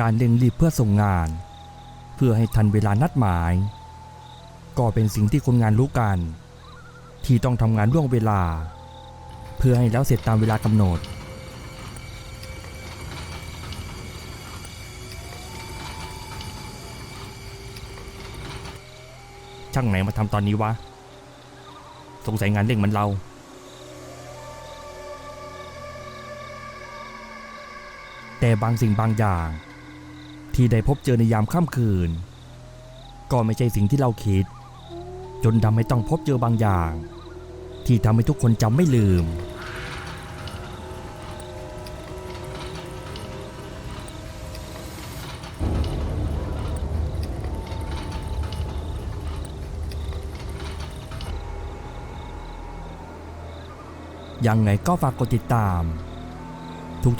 การเร่งรีบเพื่อส่งงาน เพื่อให้ทันเวลานัดหมาย ก็เป็นสิ่งที่คนงานรู้กัน ที่ต้องทำงานล่วงเวลา เพื่อให้แล้วเสร็จตามเวลากำหนด ช่างไหนมาทำตอนนี้วะ สงสัยงานเร่งเหมือนเราแต่บางสิ่งบางอย่าง ที่ได้พบเจอในยามค่ำคืน ก็ไม่ใช่สิ่งที่เราคิด จนทำให้ต้องพบเจอบางอย่าง ที่ทำให้ทุกคนจำไม่ลืม ยังไงก็ฝากกดติดตาม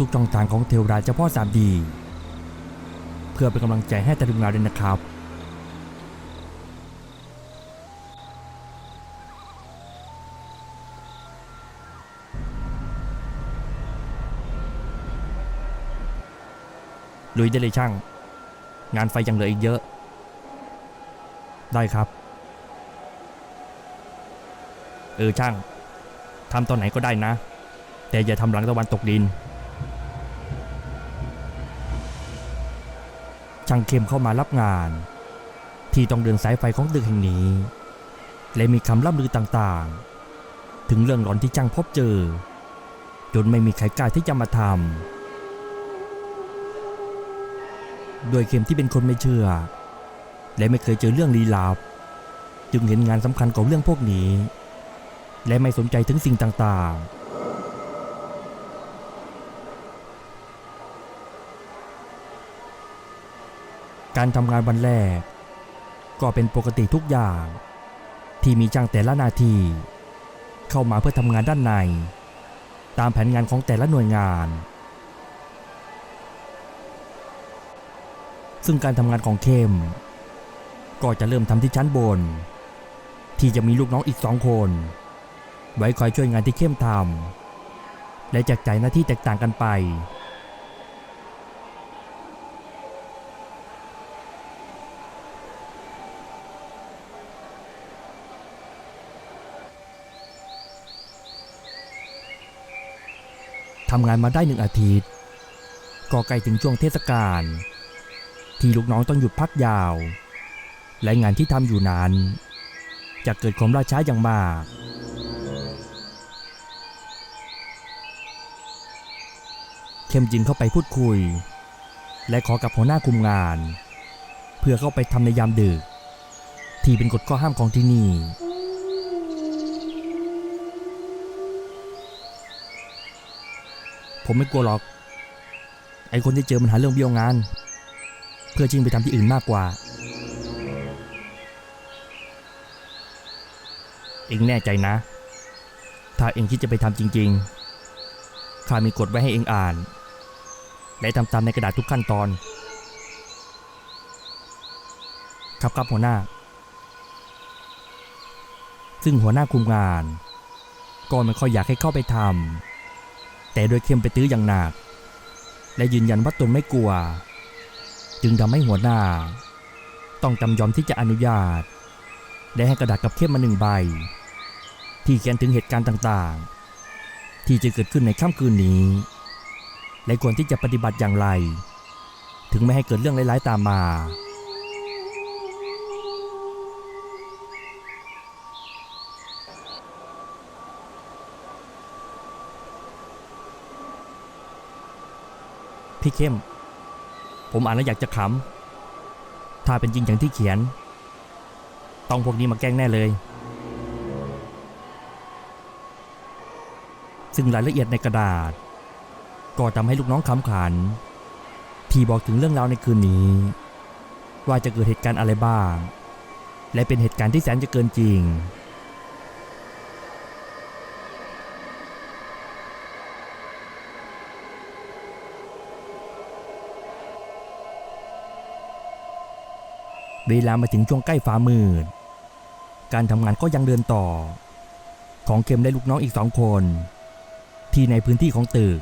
ทุกๆช่องทางของเทวราเจ้าพ่อสามดี พื่อเป็นกำลังใจให้ตะลุงงาด้วยนะครับลุยได้เลยช่าง งานไฟยังเหลืออีกเยอะ ได้ครับ เออช่างทำตอนไหนก็ได้นะ แต่อย่าทำหลังตะวันตกดิน ช่างเข้มเข้ามารับงาน ที่ต้องเดินสายไฟของตึกแห่งนี้ และมีคำล่ำลือต่างๆ ถึงเรื่องหลอนที่ช่างพบเจอ จนไม่มีใครกล้าที่จะมาทำด้วยเข้มที่เป็นคนไม่เชื่อ และไม่เคยเจอเรื่องลี้ลับ จึงเห็นงานสำคัญของเรื่องพวกนี้ และไม่สนใจถึงสิ่งต่างๆ การทำงานวันแรก ก็เป็นปกติทุกอย่าง ที่มีจ้างแต่ละนาที เข้ามาเพื่อทำงานด้านใน ตามแผนงานของแต่ละหน่วยงาน ซึ่งการทำงานของเข้ม ก็จะเริ่มทำที่ชั้นบน ที่จะมีลูกน้องอีกสองคน ไว้คอยช่วยงานที่เข้มทำและแจกจ่ายหน้าที่แตกต่างกันไป ทำงานมาได้หนึ่งอาทิตย์ ก็ใกล้ถึงช่วงเทศกาลที่ลูกน้องต้องหยุดพักยาว และงานที่ทำอยู่นั้น จะเกิดความล่าช้าอย่างมาก เข้มจินเข้าไปพูดคุย และขอกับหัวหน้าคุมงาน เพื่อเข้าไปทำในยามดึก ที่เป็นกฎข้อห้ามของที่นี่ ผมไม่กลัวหรอก ไอคนที่เจอมันหาเรื่องเบี้ยวงาน เพื่อชิงไปทำที่อื่นมากกว่า เองแน่ใจนะ ถ้าเองคิดจะไปทำจริง ๆ ข้ามีกฎไว้ให้เองอ่าน และทำตามในกระดาษทุกขั้นตอน ครับครับหัวหน้า ซึ่งหัวหน้าคุมงาน ก็ไม่ค่อยอยากให้เข้าไปทำ แต่โดยเข้มไปตื้ออย่างหนัก และยืนยันว่าตนไม่กลัว จึงทำให้หัวหน้า ต้องจำยอมที่จะอนุญาต ได้ให้กระดาษกับเข้มมาหนึ่งใบ ที่เขียนถึงเหตุการณ์ต่างๆ ที่จะเกิดขึ้นในค่ำคืนนี้ และควรที่จะปฏิบัติอย่างไร ถึงไม่ให้เกิดเรื่องร้ายๆตามมา พี่เข้ม ผมอ่านแล้วอยากจะขำ ถ้าเป็นจริงอย่างที่เขียน ต้องพวกนี้มาแกล้งแน่เลย ซึ่งรายละเอียดในกระดาษ ก็ทำให้ลูกน้องขำขัน ที่บอกถึงเรื่องราวในคืนนี้ ว่าจะเกิดเหตุการณ์อะไรบ้าง และเป็นเหตุการณ์ที่แสนจะเกินจริง เวลามาถึงช่วงใกล้ฟ้ามืด การทำงานก็ยังเดินต่อ ของเข็มและลูกน้องอีกสองคน ที่ในพื้นที่ของตึก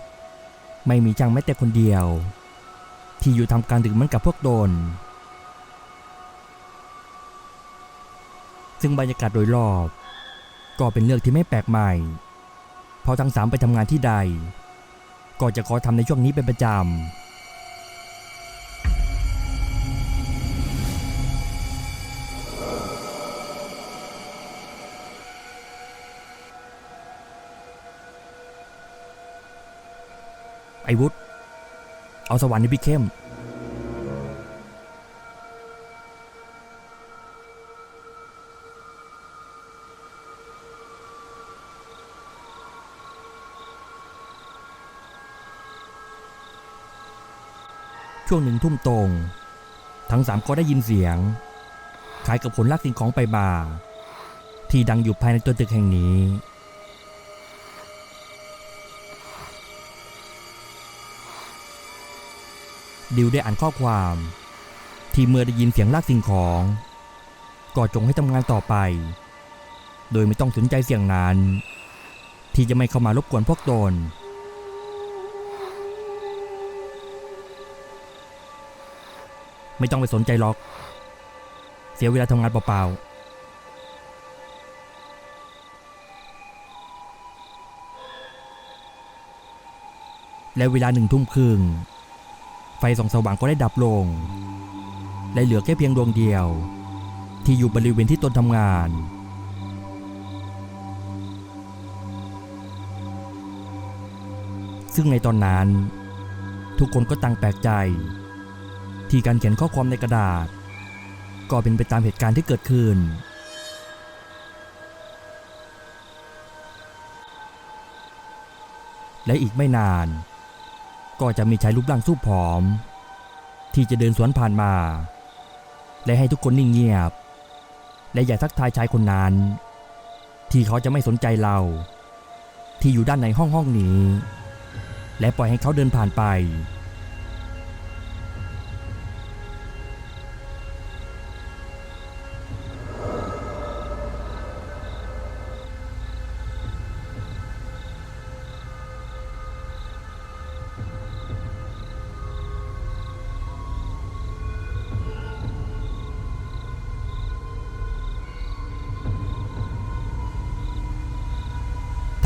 ไม่มีช่างแม้แต่คนเดียว ที่อยู่ทำการดึกเหมือนกับพวกโดน ซึ่งบรรยากาศโดยรอบ ก็เป็นเรื่องที่ไม่แปลกใหม่เพราะทั้งสามไปทำงานที่ใด ก็จะขอทำในช่วงนี้เป็นประจำ ไอ้วุฒเอาสวรรค์ในพี่เข้ม ช่วงหนึ่งทุ่มตรง ทั้งสามก็ได้ยินเสียงคล้ายกับคนลากสิ่งของไปมาที่ดังอยู่ภายในตัวตึกแห่งนี้ ดิวได้อ่านข้อความ ที่เมื่อได้ยินเสียงลากสิ่งของ ก็จงให้ทำงานต่อไป โดยไม่ต้องสนใจเสียงนั้น ที่จะไม่เข้ามารบกวนพวกตน ไม่ต้องไปสนใจหรอก เสียเวลาทำงานเปล่าๆและเวลาหนึ่งทุ่มครึ่ง ไฟส่องสว่างก็ได้ดับลง และเหลือแค่เพียงดวงเดียว ที่อยู่บริเวณที่ตนทำงาน ซึ่งในตอนนั้น ทุกคนก็ต่างแปลกใจ ที่การเขียนข้อความในกระดาษ ก็เป็นไปตามเหตุการณ์ที่เกิดขึ้นและอีกไม่นาน ก็จะมีชายรูปร่างสู้ผอม ที่จะเดินสวนผ่านมา และให้ทุกคนนิ่งเงียบ และอย่าทักทายชายคนนั้น ที่เขาจะไม่สนใจเรา ที่อยู่ด้านในห้องห้องนี้ และปล่อยให้เขาเดินผ่านไป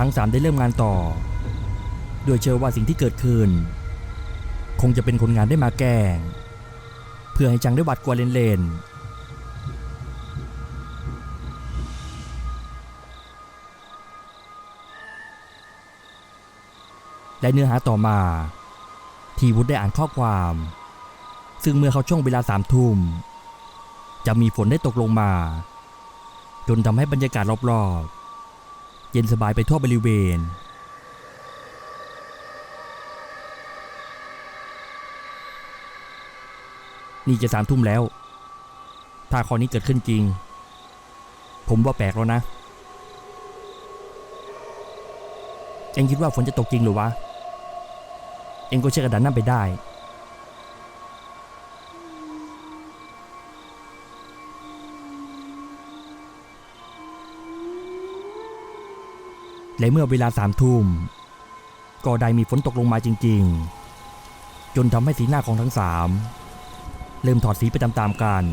ทั้งสามได้เริ่มงานต่อ โดยเชื่อว่าสิ่งที่เกิดขึ้น คงจะเป็นคนงานได้มาแกล้ง เพื่อให้จังได้หวัดกลัวเล่นๆและเนื้อหาต่อมา ที่วุฒได้อ่านข้อความ ซึ่งเมื่อเขาช่วงเวลาสามทุ่ม จะมีฝนได้ตกลงมา จนทำให้บรรยากาศรอบๆ เย็นสบายไปทั่วบริเวณ นี่จะสามทุ่มแล้ว ถ้าข้อนี้เกิดขึ้นจริง ผมว่าแปลกแล้วนะเอ็งคิดว่าฝนจะตกจริงหรือวะ เอ็งก็เชื่อกระดานนั่นไปได้ และเมื่อเวลาสามทุ่มก็ได้มีฝนตกลงมาจริง ๆ จนทำให้สีหน้าของทั้งสามเริ่มถอดสีไปตามๆกัน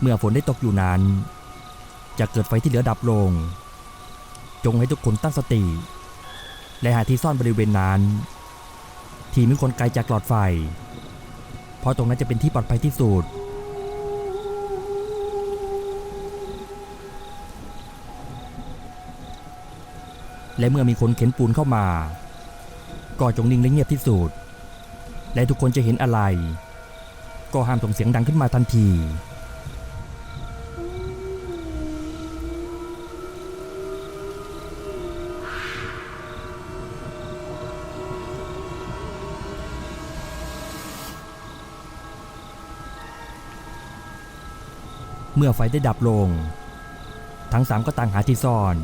เมื่อฝนได้ตกอยู่นั้น จะเกิดไฟที่เหลือดับลง จงให้ทุกคนตั้งสติ และหาที่ซ่อนบริเวณนั้น ที่มีคนไกลจากหลอดไฟ เพราะตรงนั้นจะเป็นที่ปลอดภัยที่สุด และเมื่อมีคนเข็นปูนเข้ามา ก็จงนิ่งและเงียบที่สุด และทุกคนจะเห็นอะไร ก็ห้ามส่งเสียงดังขึ้นมาทันที เมื่อไฟได้ดับลง ทั้งสามก็ต่างหาที่ซ่อน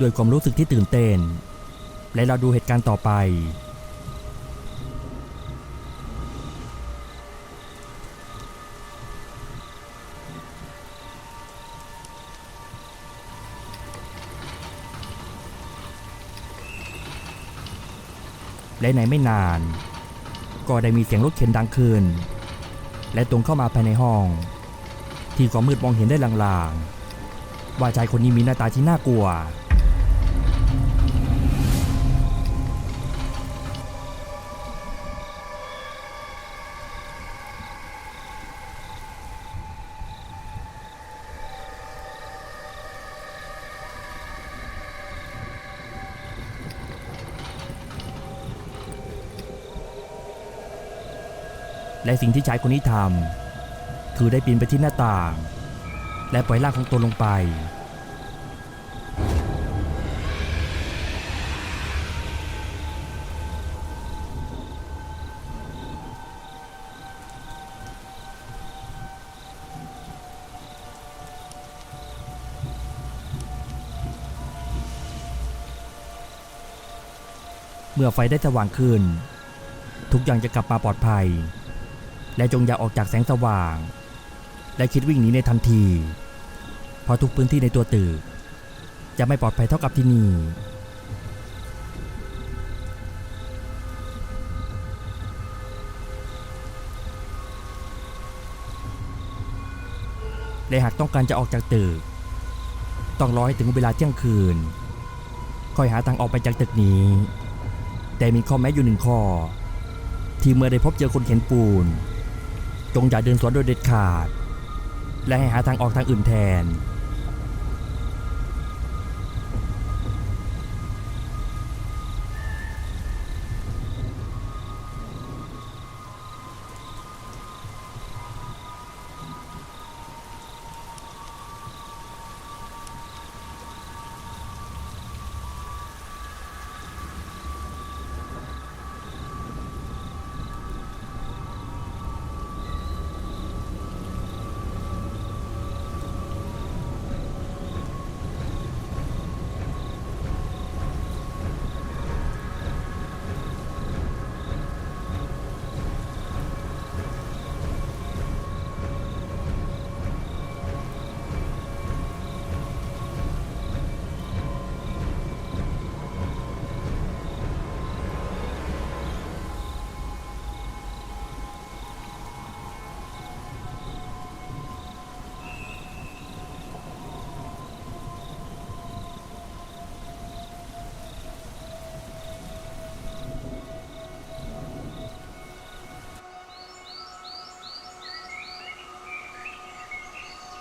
ด้วยความรู้สึกที่ตื่นเต้น และเราดูเหตุการณ์ต่อไป และในไม่นาน ก็ได้มีเสียงรถเข็นดังขึ้น และตรงเข้ามาภายในห้อง ที่ก็มืดมองเห็นได้ลางๆ ว่าชายคนนี้มีหน้าตาที่น่ากลัว และสิ่งที่ชายคนนี้ทำ คือได้ปีนไปที่หน้าต่าง และปล่อยร่างของตนลงไป เมื่อไฟได้สว่างขึ้น ทุกอย่างจะกลับมาปลอดภัย และจงอย่าออกจากแสงสว่าง และคิดวิ่งหนีในทันที เพราะทุกพื้นที่ในตัวตึกจะไม่ปลอดภัยเท่ากับที่นี่ และหากต้องการจะออกจากตึก ต้องรอให้ถึงเวลาเที่ยงคืน ค่อยหาทางออกไปจากตึกนี้ แต่มีข้อแม้อยู่หนึ่งข้อ ที่เมื่อได้พบเจอคนเข็นปูน จงอย่าเดินสวนโดยเด็ดขาด และให้หาทางออกทางอื่นแทน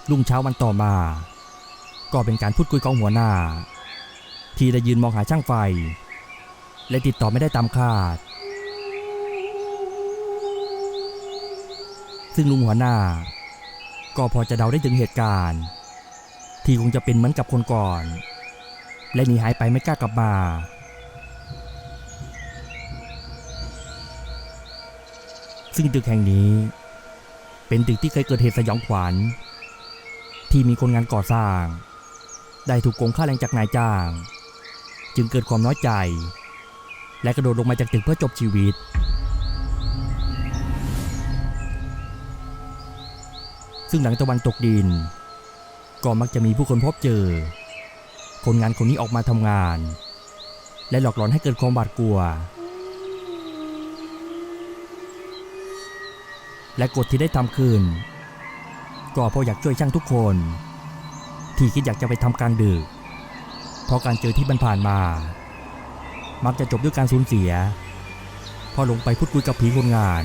รุ่งเช้าวันต่อมา ก็เป็นการพูดคุยของหัวหน้า ที่ได้ยืนมองหาช่างไฟ และติดต่อไม่ได้ตามคาด ซึ่งลุงหัวหน้า ก็พอจะเดาได้ถึงเหตุการณ์ ที่คงจะเป็นเหมือนกับคนก่อน และหนีหายไปไม่กล้ากลับมาซึ่งตึกแห่งนี้ เป็นตึกที่เคยเกิดเหตุสยองขวัญ ที่มีคนงานก่อสร้าง ได้ถูกโกงค่าแรงจากนายจ้าง จึงเกิดความน้อยใจ และกระโดดลงมาจากตึกเพื่อจบชีวิต ซึ่งหลังตะวันตกดิน ก็มักจะมีผู้คนพบเจอ คนงานคนนี้ออกมาทำงาน และหลอกหลอนให้เกิดความบาดกลัว และกฎที่ได้ทำขึ้น ก็เพราะอยากช่วยช่างทุกคน ที่คิดอยากจะไปทำกลางดึก เพราะการเจอที่มันผ่านมา มักจะจบด้วยการสูญเสีย พอลงไปพูดคุยกับผีคนงาน